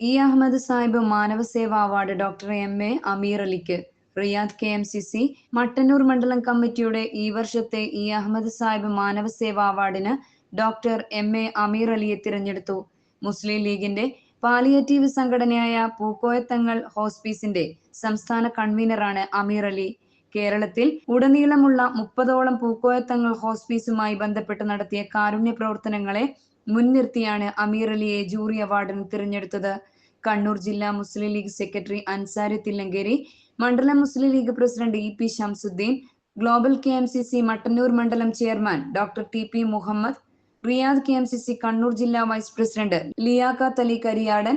E Ahmed Sahib മാനവസേവ award doctor M A Ameer അലിക്ക്. Riyadh K M C C Mattannur മണ്ഡലം കമ്മിറ്റിയുടെ ഈ വർഷത്തെ ഇ അഹമ്മദ് സാഹിബ് മാനവസേവ അവാർഡിന് ഡോക്ടർ എം എ അമീർ അലിയെ തിരഞ്ഞെടുത്തു. മുസ്ലിം ലീഗിന്റെ പാലിയേറ്റീവ് സംഘടനയായ പൂക്കോയത്തങ്ങൾ ഹോസ്പീസിന്റെ സംസ്ഥാന കൺവീനറാണ് അമീർ അലി. കേരളത്തിൽ ഉടനീളമുള്ള മുപ്പതോളം പൂക്കോയത്തങ്ങൾ ഹോസ്പീസുമായി ബന്ധപ്പെട്ട് നടത്തിയ കാരുണ്യ പ്രവർത്തനങ്ങളെ മുൻനിർത്തിയാണ് അമീർ അലിയെ ജൂറി അവാർഡിന് തിരഞ്ഞെടുത്തത്. കണ്ണൂർ ജില്ലാ മുസ്ലിം ലീഗ് സെക്രട്ടറി അൻസാരി തില്ലങ്കേരി മണ്ഡലം Muslim League president E P Shamsudheen global K M C C Mattannur മണ്ഡലം chairman doctor T P Muhammed Riyadh K M C C Kannur ജില്ലാ vice president Liyaqat Ali Kariyadan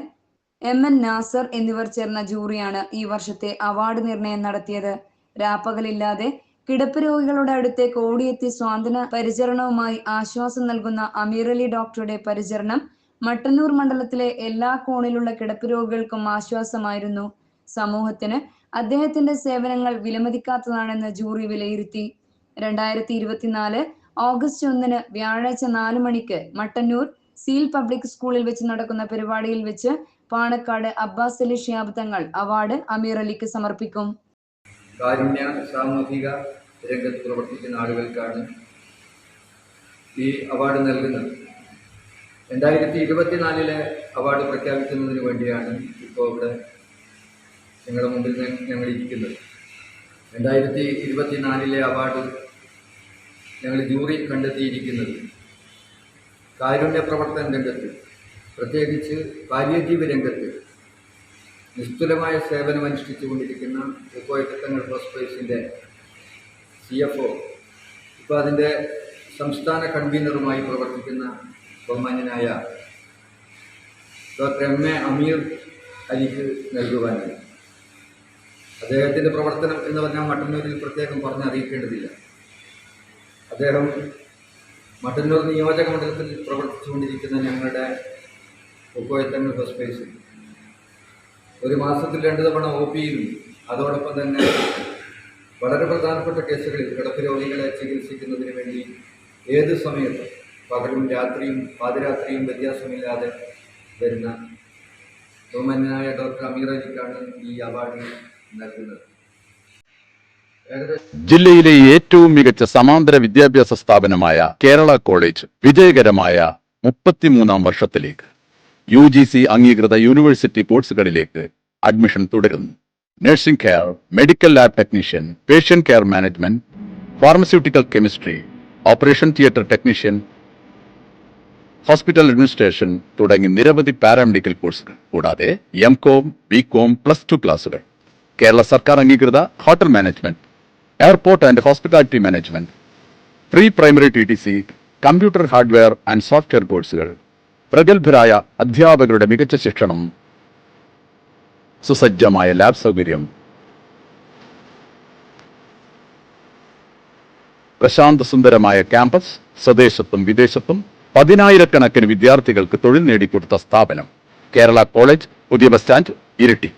M N Nasar എന്നിവർ ചേർന്ന ജൂറിയാണ് ഈ വർഷത്തെ award നിർണയം നടത്തിയത്. രാപ്പകലില്ലാതെ കിടപ്പ് രോഗികളുടെ അടുത്തേക്ക് ഓടിയെത്തി സ്വാതന പരിചരണവുമായി ആശ്വാസം നൽകുന്ന അമീർ അലി ഡോക്ടറുടെ പരിചരണം മട്ടന്നൂർ മണ്ഡലത്തിലെ എല്ലാ കോണിലുള്ള കിടപ്പ് രോഗികൾക്കും ആശ്വാസമായിരുന്നു. സമൂഹത്തിന് അദ്ദേഹത്തിന്റെ സേവനങ്ങൾ വിലമതിക്കാത്തതാണെന്ന് ജൂറി വിലയിരുത്തി. രണ്ടായിരത്തി ഇരുപത്തിനാല് ഓഗസ്റ്റ് ഒന്നിന് വ്യാഴാഴ്ച നാലു മണിക്ക് മട്ടന്നൂർ സീൽ പബ്ലിക് സ്കൂളിൽ വെച്ച് നടക്കുന്ന പരിപാടിയിൽ വെച്ച് പാണക്കാട് അബ്ബാസ് അലി ഷിയാബ് തങ്ങൾ അവാർഡ് അമീർ അലിക്ക് സമർപ്പിക്കും. കാരുണ്യ സാമൂഹിക രംഗത്ത് പ്രവർത്തിക്കുന്ന ആളുകൾക്കാണ് ഈ അവാർഡ് നൽകുന്നത്. രണ്ടായിരത്തി ഇരുപത്തിനാലിലെ അവാർഡ് പ്രഖ്യാപിക്കുന്നതിന് വേണ്ടിയാണ് ഇപ്പോൾ ഇവിടെ നിങ്ങളുടെ മുമ്പിൽ ഞങ്ങൾ ഇരിക്കുന്നത് രണ്ടായിരത്തി ഇരുപത്തിനാലിലെ അവാർഡ് ഞങ്ങൾ ജൂറി കണ്ടെത്തിയിരിക്കുന്നത്. കാരുണ്യ പ്രവർത്തന രംഗത്ത് പ്രത്യേകിച്ച് പാലിയേറ്റീവ് രംഗത്ത് നിസ്തുലമായ സേവനമനുഷ്ഠിച്ചു കൊണ്ടിരിക്കുന്ന ഉപ്പോയത്തങ്ങൾ ഹോസ്പൈസിന്റെ സി എഫ് ഒ ഇപ്പോൾ അതിന്റെ സംസ്ഥാന കൺവീനറുമായി പ്രവർത്തിക്കുന്ന ബഹുമാന്യനായ ഡോക്ടർ എം എ അമീർ അലിക്ക് നൽകുവാനായി. അദ്ദേഹത്തിന്റെ പ്രവർത്തനം എന്ന് പറഞ്ഞാൽ മട്ടന്നൂരിൽ പ്രത്യേകം പറഞ്ഞറിയിക്കേണ്ടതില്ല. അദ്ദേഹം മട്ടന്നൂർ നിയോജക മണ്ഡലത്തിൽ പ്രവർത്തിച്ചുകൊണ്ടിരിക്കുന്ന ഞങ്ങളുടെ ഒക്കോയത്തങ്ങൾ ഹോസ്പിറ്റൽസിൽ ഒരു മാസത്തിൽ രണ്ട് തവണ ഒ പിയിലും അതോടൊപ്പം തന്നെ വളരെ പ്രധാനപ്പെട്ട കേസുകളിൽ കിടപ്പ് രോഗികളെ ചികിത്സിക്കുന്നതിന് വേണ്ടി ഏത് സമയത്തും പകലും രാത്രിയും പാതിരാത്രിയും വ്യത്യാസമില്ലാതെ വരുന്ന ബഹുമാന്യനായ ഡോക്ടർ അമീർ അലിക്കാണ് ഈ അവാർഡ് നൽകുന്നത്. ജില്ലയിലെ ഏറ്റവും മികച്ച സമാന്തര വിദ്യാഭ്യാസ സ്ഥാപനമായ കേരള കോളേജ് വിജയകരമായ മുപ്പത്തിമൂന്നാം വർഷത്തിലേക്ക്. യു ജി സി അംഗീകൃത യൂണിവേഴ്സിറ്റി കോഴ്സുകളിലേക്ക് അഡ്മിഷൻ തുടരുന്നു. Nursing care medical lab technician patient care management pharmaceutical chemistry operation theatre technician hospital administration തുടങ്ങി നിരവധി പാരാമെഡിക്കൽ കോഴ്സുകൾ കൂടാതെ M com B com plus two ക്ലാസുകൾ കേരള സർക്കാർ അംഗീകൃത hotel management airport and hospitality management pre primary T T C computer hardware and software കോഴ്സുകൾ പ്രഗത്ഭരായ അധ്യാപകരുടെ മികച്ച ശിക്ഷണം. സുസജ്ജമായ ലാബ് സൗകര്യം. പ്രശാന്ത സുന്ദരമായ ക്യാമ്പസ് സ്വദേശത്തും വിദേശത്തും പതിനായിരക്കണക്കിന് വിദ്യാർത്ഥികൾക്ക് തൊഴിൽ നേടിക്കൊടുത്ത സ്ഥാപനം. കേരള കോളേജ് പുതിയ ബസ് സ്റ്റാൻഡ് ഇരിട്ടി.